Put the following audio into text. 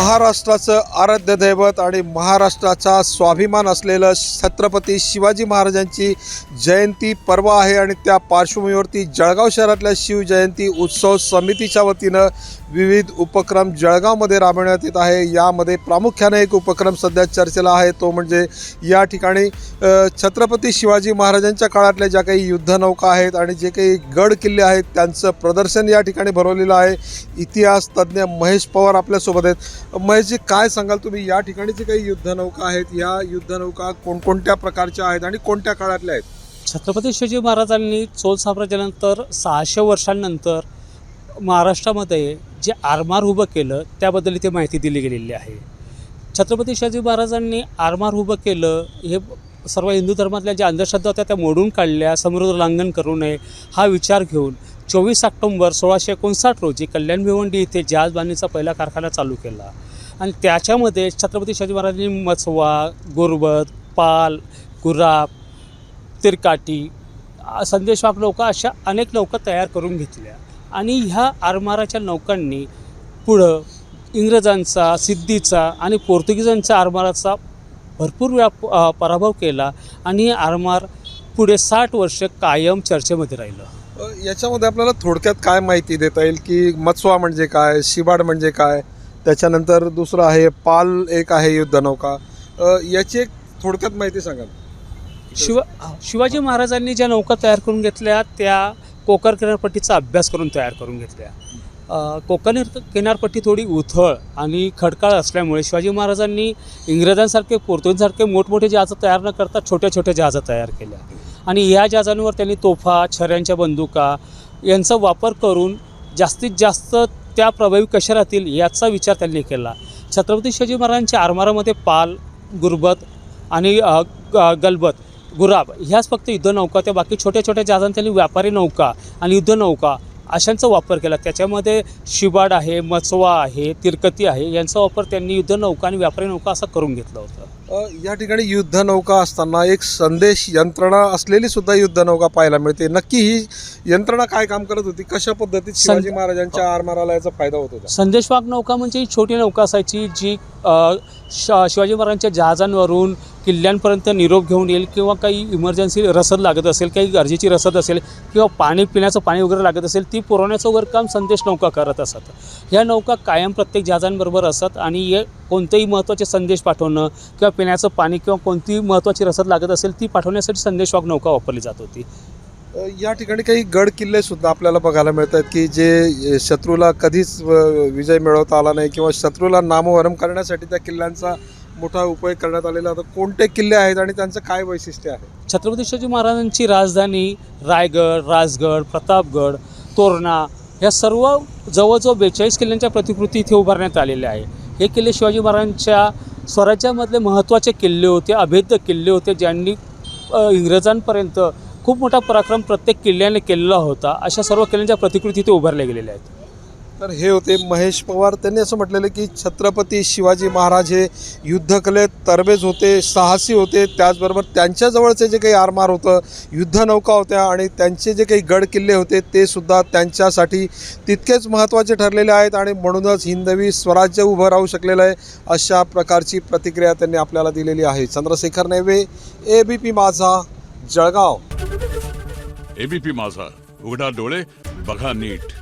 महाराष्ट्राचं आराध्य दैवत आणि महाराष्ट्राचा स्वाभिमान असलेलं छत्रपती शिवाजी महाराजांची जयंती पर्व आहे आणि त्या पार्श्वभूमीवरती जळगाव शहरातल्या शिवजयंती उत्सव समितीच्या वतीनं विविध उपक्रम जळगावमध्ये राबवण्यात येत आहे. यामध्ये प्रामुख्याने एक उपक्रम सध्या चर्चेला आहे. तो म्हणजे या ठिकाणी छत्रपती शिवाजी महाराजांच्या काळातल्या ज्या काही युद्धनौका आहेत आणि जे काही गड किल्ले आहेत त्यांचं प्रदर्शन या ठिकाणी भरवलेलं आहे. इतिहास तज्ज्ञ महेश पवार आपल्यासोबत आहेत. महेशजी काय सांगाल तुम्ही? या ठिकाणी जे काही युद्धनौका आहेत या युद्धनौका कोणकोणत्या प्रकारच्या आहेत आणि कोणत्या काळातल्या आहेत? छत्रपती शिवाजी महाराजांनी चोल साम्राज्यानंतर सहाशे वर्षांनंतर महाराष्ट्रामध्ये जे आरमार उभं केलं त्याबद्दल इथे माहिती दिली गेलेली आहे. छत्रपती शिवाजी महाराजांनी आरमार उभं केलं हे सर्व हिंदू धर्मातल्या ज्या अंधश्रद्धा होत्या त्या मोडून काढल्या समुद्र उल्लंघन करू नये हा विचार घेऊन चोवीस ऑक्टोंबर सोळाशे एकोणसाठ रोजी कल्याण भिवंडी इथे जहाज बांधणीचा पहिला कारखाना चालू केला. आणि त्याच्यामध्ये छत्रपती शिवाजी महाराजांनी मचवा गुरबत पाल गुराब तिरकाटी संदेशवाक नौका अशा अनेक नौका तयार करून घेतल्या. आणि ह्या आरमाराच्या नौकांनी पुढं इंग्रजांचा सिद्धीचा आणि पोर्तुगीजांचा आरमाराचा भरपूर वेळा पराभव केला आणि आरमार पुढे साठ वर्ष कायम चर्चेमध्ये राहिलं. याच्यामध्ये आपल्याला थोडक्यात काय माहिती देता येईल की मत्स्वा म्हणजे काय शिबाड म्हणजे काय? त्याच्यानंतर दुसरं आहे पाल एक आहे युद्धनौका याची एक थोडक्यात माहिती सांगाल? शिवा शिवाजी महाराजांनी ज्या नौका तयार करून घेतल्या त्या कोकण किनारपट्टीचा अभ्यास करून तयार करून घेतल्या. कोकण किनारपट्टी थोडी उथळ आणि खडकाळ असल्यामुळे शिवाजी महाराजांनी इंग्रजांसारखे पोर्तुगीजसारखे मोठमोठे जहाजं तयार न करता छोट्या छोट्या जहाजं तयार केल्या. आणि ह्या जहाजांवर त्यांनी तोफा छऱ्यांच्या बंदुका यांचा वापर करून जास्तीत जास्त त्या प्रभावी कशा राहतील याचा विचार त्यांनी केला. छत्रपती शिवाजी महाराजांच्या आरमारामध्ये पाल गुरबत आणि ग- गलबत गुराब ह्याच फक्त युद्धनौका त्या बाकी छोट्या छोट्या जहाजांत त्यांनी व्यापारी नौका आणि युद्धनौका अशांचा वापर केला. त्याच्यामध्ये शिबाड आहे मचवा आहे तिरकती आहे यांचा वापर त्यांनी युद्धनौका आणि व्यापारी नौका असा करून घेतला होता. या ठिकाणी युद्धनौका असताना एक संदेश यंत्रणा असलेली सुद्धा युद्धनौका पाहायला मिळते. नक्की ही यंत्रणा काय काम करत होती? कशा पद्धतीत शिवाजी महाराजांच्या आरमाराला याचा फायदा होत होता? संदेशवाहक नौका म्हणजे ही छोटी नौका असायची जी अ, श शिवाजी महाराजांच्या जहाजांवरून किल्ल्यांपर्यंत निरोप घेऊन येईल किंवा काही इमर्जन्सी रसद लागत असेल काही गरजेची रसद असेल किंवा पाणी पिण्याचं पाणी वगैरे लागत असेल ती पुरवण्याचं वगैरे काम संदेश नौका करत असत. ह्या नौका कायम प्रत्येक जहाजांबरोबर असत आणि हे कोणतेही महत्त्वाचे संदेश पाठवणं किंवा पिण्याचं पाणी किंवा कोणतीही महत्त्वाची रसद लागत असेल ती पाठवण्यासाठी संदेशवाहक नौका वापरली जात होती. या ठिकाणी काही गड किल्ले सुद्धा आपल्याला बघायला मिळतात की जे शत्रूला कधीच विजय मिळवता आला नाही किंवा शत्रूला नामोहरम करण्यासाठी त्या किल्ल्यांचा मोठा उपयोग करण्यात आलेला आता कोणते किल्ले आहेत आणि त्यांचं काय वैशिष्ट्य आहे? छत्रपती शिवाजी महाराजांची राजधानी रायगड राजगड प्रतापगड तोरणा ह्या सर्व जवळजवळ बेचाळीस किल्ल्यांच्या प्रतिकृती इथे उभारण्यात आलेल्या आहे. हे किल्ले शिवाजी महाराजांच्या स्वराज्यामधले महत्त्वाचे किल्ले होते अभेद्य किल्ले होते ज्यांनी इंग्रजांपर्यंत खूप मोठा पराक्रम प्रत्येक किल्ल्याने केलेला होता. अशा सर्व किल्ल्यांच्या प्रतिकृती इथे उभारल्या गेलेल्या आहेत. तर हे होते महेश पवार. त्यांनी असं म्हटलेलं की छत्रपती शिवाजी महाराज हे युद्धकलेत तरबेज होते साहसी होते. त्याचबरोबर त्यांच्याजवळचे जे काही आरमार होतं युद्धनौका होत्या आणि त्यांचे जे काही गड किल्ले होते ते सुद्धा त्यांच्यासाठी तितकेच महत्त्वाचे ठरलेले आहेत आणि म्हणूनच हिंदवी स्वराज्य उभं राहू शकलेलं आहे अशा प्रकारची प्रतिक्रिया त्यांनी आपल्याला दिलेली आहे. चंद्रशेखर नेवे ए बी पी माझा जळगाव. एबीपी माझा. उघडा डोळे बघा नीट.